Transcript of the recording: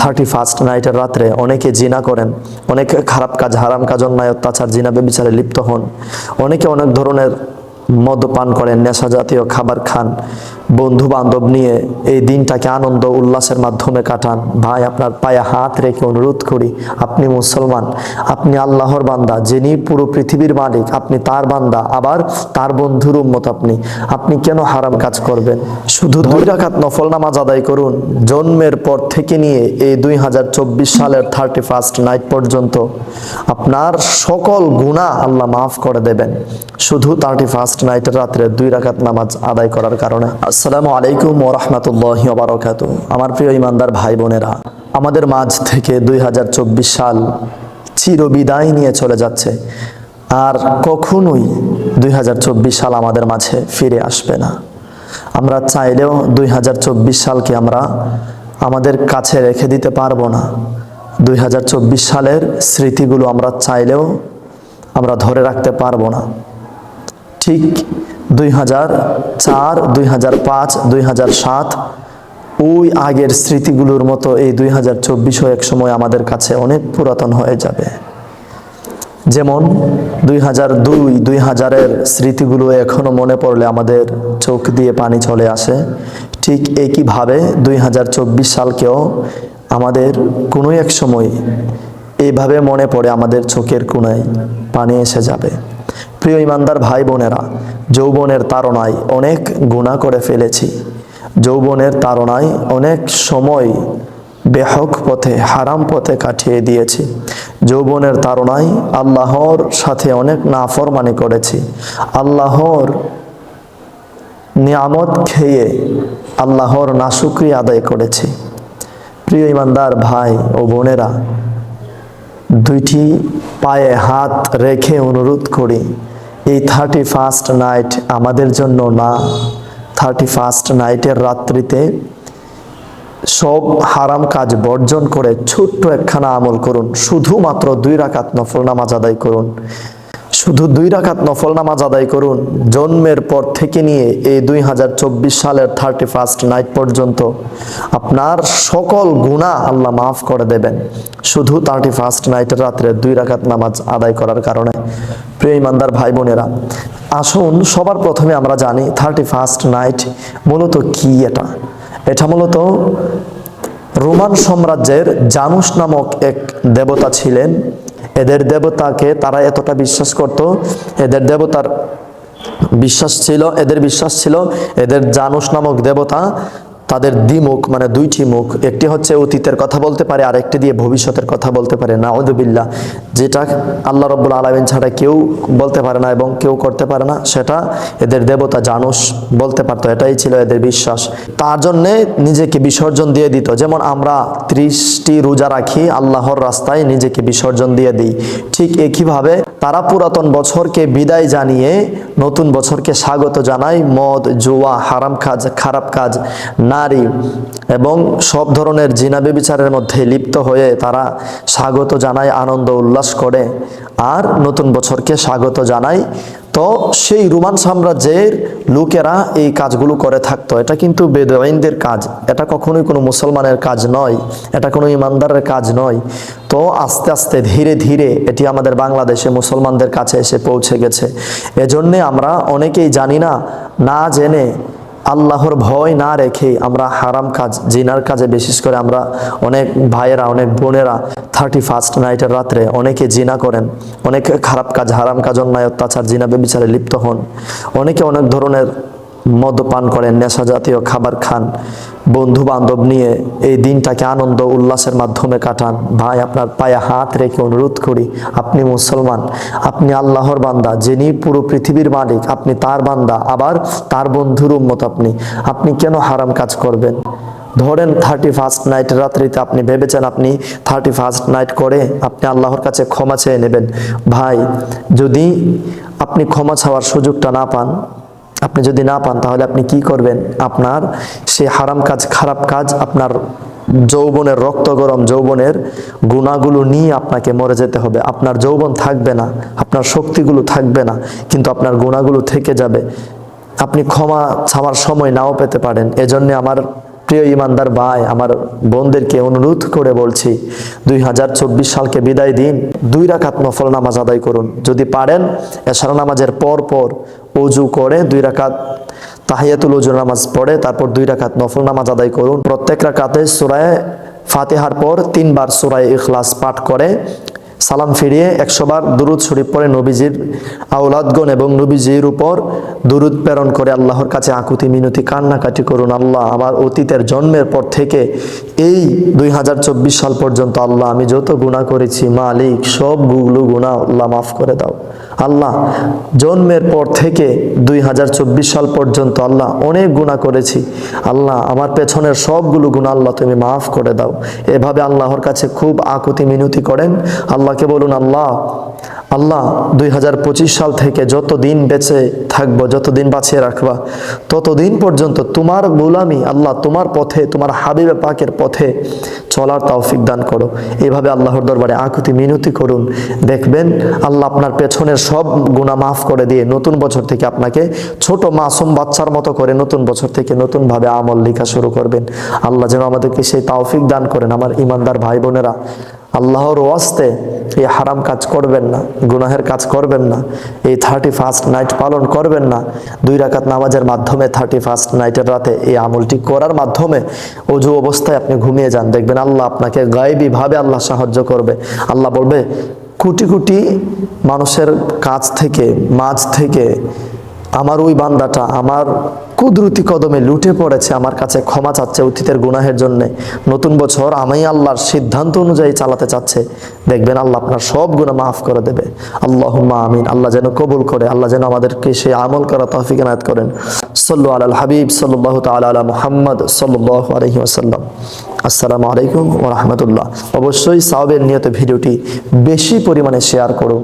Thirty first নাইটের রাত্রে অনেকে জিনা করেন, অনেকে খারাপ কাজ, হারাম কাজ, অন্যায়, অত্যাচার, জিনা বেবিচারে লিপ্ত হন। অনেকে অনেক ধরনের মদ পান করেন নেশা জাতীয় খাবার খান। বন্ধু বান্ধব নিয়ে এই দিনটাকে আনন্দ উল্লাসের মাধ্যমে কাটান। ভাই, আপনার পায়ে হাত রেখে অনুরোধ করি, আপনি মুসলমান, আপনি আল্লাহর বান্দা, যিনি পুরো পৃথিবীর মালিক, আপনি তার বান্দা, আবার তার বন্ধুর উম্মত আপনি। আপনি কেন হারাম কাজ করবেন? শুধু দুই রাকাত নফল নামাজ আদায় করুন। জন্মের পর থেকে নিয়ে এই দুই হাজার চব্বিশ সালের থার্টি ফার্স্ট নাইট পর্যন্ত আপনার সকল গুণা আল্লাহ মাফ করে দেবেন। শুধু থার্টি ফার্স্ট নাইটের রাত্রে দুই রাকাত নামাজ আদায় করার কারণে। আসসালামু আলাইকুম ও রহমতুল্লাহ বারকাত আমার প্রিয় ইমানদার ভাই বোনেরা, আমাদের মাঝ থেকে দুই হাজার চব্বিশ সাল চিরবিদায় নিয়ে চলে যাচ্ছে, আর কখনোই দুই হাজার চব্বিশ সাল আমাদের মাঝে ফিরে আসবে না। আমরা চাইলেও দুই হাজার চব্বিশ সালকে আমরা আমাদের কাছে রেখে দিতে পারব না। দুই হাজার চব্বিশ সালের স্মৃতিগুলো আমরা চাইলেও আমরা ধরে রাখতে পারব না। ঠিক দুই হাজার চার, দুই হাজার পাঁচ, দুই হাজার সাত, ওই আগের স্মৃতিগুলোর মতো এই দুই হাজার চব্বিশও এক সময় আমাদের কাছে অনেক পুরাতন হয়ে যাবে। যেমন দুই হাজার দুই দুই হাজারের স্মৃতিগুলো এখনও মনে পড়লে আমাদের চোখ দিয়ে পানি চলে আসে। ঠিক একইভাবে দুই হাজার চব্বিশ সালকেও আমাদের কোনো এক সময় এইভাবে মনে পড়ে আমাদের চোখের কোনায় পানি এসে যাবে। প্রিয় ইমানদার ভাই বোনেরা, যৌবনের তাড়নায় অনেক গুণা করে ফেলেছি। যৌবনের তাড়নায় অনেক সময় বেহক পথে, হারাম পথে কাটিয়ে দিয়েছি। যৌবনের তাড়নায় আল্লাহর সাথে অনেক নাফরমানি করেছি। আল্লাহর নিয়ামত খেয়ে আল্লাহর নাশুকরি আদায় করেছি। প্রিয় ইমানদার ভাই ও বোনেরা, দুইটি পায়ে হাত রেখে অনুরোধ করি এই থার্টি ফার্স্ট নাইট আমাদের জন্য না। থার্টি ফার্স্ট নাইটের রাত্রিতে সব হারাম কাজ বর্জন করে ছোট্ট একখানা আমল করুন। শুধুমাত্র দুই রাকাত নফল নামাজ আদায় করুন। শুধু দুই রাকাত নফল নামাজ আদায় করুন, জন্মের পর থেকে নিয়ে এই দুই হাজার চব্বিশ সালের থার্টি ফার্স্ট নাইট পর্যন্ত আপনার সকল গুণা আল্লাহ মাফ করে দেবেন। শুধু থার্টি ফার্স্ট নাইটের রাত্রে দুই রাখাত নামাজ আদায় করার কারণে। প্রিয় ইমানদার ভাই বোনেরা, আসুন সবার প্রথমে আমরা জানি থার্টি ফার্স্ট নাইট মূলত কি এটা। এটা মূলত রোমান সাম্রাজ্যের জানুস নামক এক দেবতা ছিলেন। এদের দেবতাকে তারা এতটা বিশ্বাস করত, এদের দেবতার বিশ্বাস ছিল, এদের বিশ্বাস ছিল এদের জানুস নামক দেবতা তাদের দ্বিমুখ মানে দুইটি মুখ, একটি হচ্ছে অতীতের কথা বলতে পারে আর একটি দিয়ে ভবিষ্যতের কথা বলতে পারে। নাউদুবিল্লাহ যেটা আল্লাহ রব্বুল আলমিন ছাড়া কেউ বলতে পারে না এবং কেউ করতে পারে না, সেটা এদের দেবতা জানুস বলতে পারতো, এটাই ছিল এদের বিশ্বাস। তার জন্যে নিজেকে বিসর্জন দিয়ে দিত। যেমন আমরা ত্রিশটি রোজা রাখি, আল্লাহর রাস্তায় নিজেকে বিসর্জন দিয়ে দিই। ঠিক একইভাবে তারা পুরাতন বছরকে বিদায় জানিয়ে নতুন বছরকে স্বাগত জানায়। মদ, জুয়া, হারাম কাজ, খারাপ কাজ, নারী এবং সব ধরনের জিনাবে বিচারের মধ্যে লিপ্ত হয়ে তারা স্বাগত জানায়, আনন্দ উল্লাস করে। আর নতুন বছরকে স্বাগত জানায় তো সেই রোমান সাম্রাজ্যের লোকেরা এই কাজগুলো করে থাকতো। এটা কিন্তু বেদওয়াইনদের কাজ। এটা কখনোই কোনো মুসলমানের কাজ নয়। এটা কোনো ইমানদারের কাজ নয়। তো আস্তে আস্তে ধীরে ধীরে এটি আমাদের বাংলাদেশে মুসলমানদের কাছে এসে পৌঁছে গেছে। এজন্যে আমরা অনেকেই জানি না না জেনে আল্লাহর ভয় না রেখে আমরা হারাম কাজ, জিনার কাজে বিশেষ করে আমরা অনেক ভাইয়েরা, অনেক বোনেরা থার্টি ফার্স্ট নাইটের রাত্রে অনেকে জিনা করেন, অনেক খারাপ কাজ, হারাম কাজ, অন্যায়, অত্যাচার, জিনা বেবিচারে লিপ্ত হন, অনেকে অনেক ধরনের মদ পান করেন নেশা জাতীয় খাবার খান বন্ধু বান্ধব নিয়ে এই দিনটাকে আনন্দ উল্লাসের মাধ্যমে কাটান। ভাই, আপনার পায়ে হাত রেখে অনুরোধ করি, আপনি মুসলমান, আপনি আল্লাহর বান্দা, যিনি পুরো পৃথিবীর মালিক, আপনি তার বান্দা, আবার তার বন্ধুর উম্মত আপনি। আপনি কেন হারাম কাজ করবেন? ধরেন থার্টি ফার্স্ট নাইট রাত্রিতে আপনি ভেবেছেন আপনি থার্টি ফার্স্ট নাইট করে আপনি আল্লাহর কাছে ক্ষমা চেয়ে নেবেন। ভাই, যদি আপনি ক্ষমা চাওয়ার সুযোগটা না পান আপনি যদি না পান, তাহলে আপনি কি করবেন? আপনার সে হারাম কাজ, খারাপ কাজ, আপনার যৌবনের রক্ত গরম যৌবনের গুণাগুলো নিয়ে আপনাকে মরে যেতে হবে। আপনার যৌবন থাকবে না, আপনার শক্তিগুলো থাকবে না, কিন্তু আপনার গুণাগুলো থেকে যাবে। আপনি ক্ষমা ছাওয়ার সময় নাও পেতে পারেন। এজন্য আমার প্রিয় ইমানদার ভাই, আমার বোনদেরকে অনুরোধ করে বলছি, দুই হাজার চব্বিশ সালকে বিদায় দিন, দুই রাকাত নফল নামাজ আদায় করুন। যদি পারেন, এশারা নামাজের পর পর অজু করে দুই রাকাত তাহিয়াতুল অজু নামাজ পড়ে, তারপর দুই রাকাত নফল নামাজ আদায় করুন। প্রত্যেক রাকাতে সুরায় ফাতেহার পর তিনবার সুরায় ইখলাস পাঠ করে সালাম ফিরিয়ে একশোবার দুরুদ শরীফ পরে নবীজির আউলাদগণ এবং নবীজির উপর দুরুদ প্রেরণ করে আল্লাহর কাছে আকুতি, মিনতি, কান্নাকাটি করুন। আল্লাহ আমার অতীতের জন্মের পর থেকে এই দুই হাজার চব্বিশ সাল পর্যন্ত আল্লাহ আমি যত গুণা করেছি, মালিক সবগুলো গুণা আল্লাহ মাফ করে দাও। আল্লাহ জন্মের পর থেকে দুই হাজার চব্বিশ সাল পর্যন্ত আল্লাহ অনেক গুণা করেছি। আল্লাহ আমার পেছনের সবগুলো গুণা আল্লাহ তুমি মাফ করে দাও। এভাবে আল্লাহর কাছে খুব আকুতি, মিনতি করেন। আল্লাহকে বলুন, আল্লাহ আল্লাহ, দুই হাজার পঁচিশ সাল থেকে যত দিন বেঁচে থাকব যত দিন বাঁচিয়ে রাখবা, ততদিন পর্যন্ত তোমার গোলামি আল্লাহ তোমার পথে, তোমার হাবিবে পাকের পথে চলার তৌফিক দান করো। এইভাবে আল্লাহর দরবারে আকুতি, মিনতি করুন। দেখবেন আল্লাহ আপনার পেছনের সব গুণা মাফ করে দিয়ে নতুন বছর থেকে আপনাকে ছোট মাসুম বাচ্চার মতো করে নতুন বছর থেকে নতুনভাবে আমল লেখা শুরু করবেন। আল্লাহ যেন আমাদেরকে সেই তৌফিক দান করেন। আমার ইমানদার ভাই বোনেরা আল্লাহর ওয়াস্তে এই হারাম কাজ করবেন না, গুনাহের কাজ করবেন না, এই থার্টি ফার্স্ট নাইট পালন করবেন না, দুই রাকাত নামাজের মাধ্যমে থার্টি ফার্স্ট নাইটের রাতে এই আমলটি করার মাধ্যমে অজু অবস্থায় আপনি ঘুমিয়ে যান। দেখবেন আল্লাহ আপনাকে গায়েবীভাবে আল্লাহ সাহায্য করবে। আল্লাহ বলবে, কোটি কোটি মানুষের কাছ থেকে, মাঝ থেকে আমার ওই বান্দাটা আমার কুদরতি কদমে লুটে পড়েছে, আমার কাছে ক্ষমা চাচ্ছে অতীতের গুনাহের জন্য। নতুন বছর আমি আল্লাহর সিদ্ধান্ত অনুযায়ী চালাতে চাচ্ছে। দেখবেন আল্লাহ আপনার সব গুণা মাফ করে দেবে। আল্লাহ আমিন। আল্লাহ যেন কবুল করে, আল্লাহ যেন আমাদেরকে সেই আমল করা তহফিক এনায়ত করেন। সল্লু আল হাবিব সাল্লাহ তাল মুহাম্মদ সাল্লাহ আলহি আসাল্লাম আসসালামু আলাইকুম ও রহমতুল্লাহ। অবশ্যই সাহাবের নিয়ত ভিডিওটি বেশি পরিমাণে শেয়ার করুন।